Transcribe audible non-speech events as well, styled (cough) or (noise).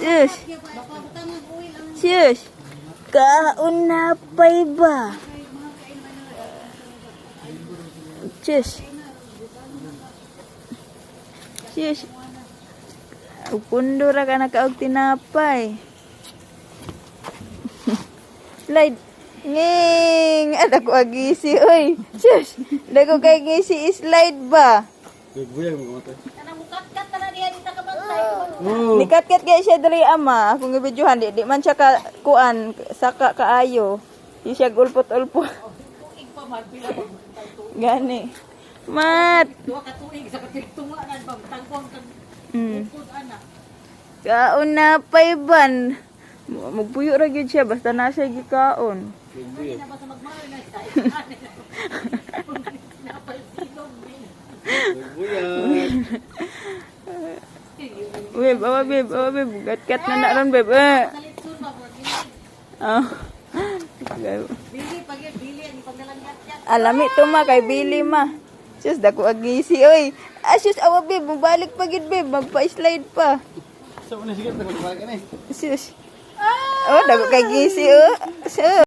Sus. Sus. Kaon na pay ba? Sus. Sus. Upundo ra ka na kaog tinapay. (laughs) Slide. Nging! Ada ko agisi, oy. Sus! Ada ko kay gisi slide ba? Nikat-kat kaya siya dali ama. Kung ibidyohan, di, di man siya ka, kuan, saka kaayo. Di siya gulpot-ulpot. Gani. Mat! Mm. Kaon na pay ban. Magpuyo ra gyud siya basta na siya gikaon. (laughs) Beb, awa beb, awa beb, gat-gat na na ron beb. Eh. Ah. Alami to ma kay Billy ma. Sus dako agisi oy. Ah sus awa beb, mabalik pa gid beb, magpa-slide pa. Sus. Oh, dako kay gisi oh. Sus.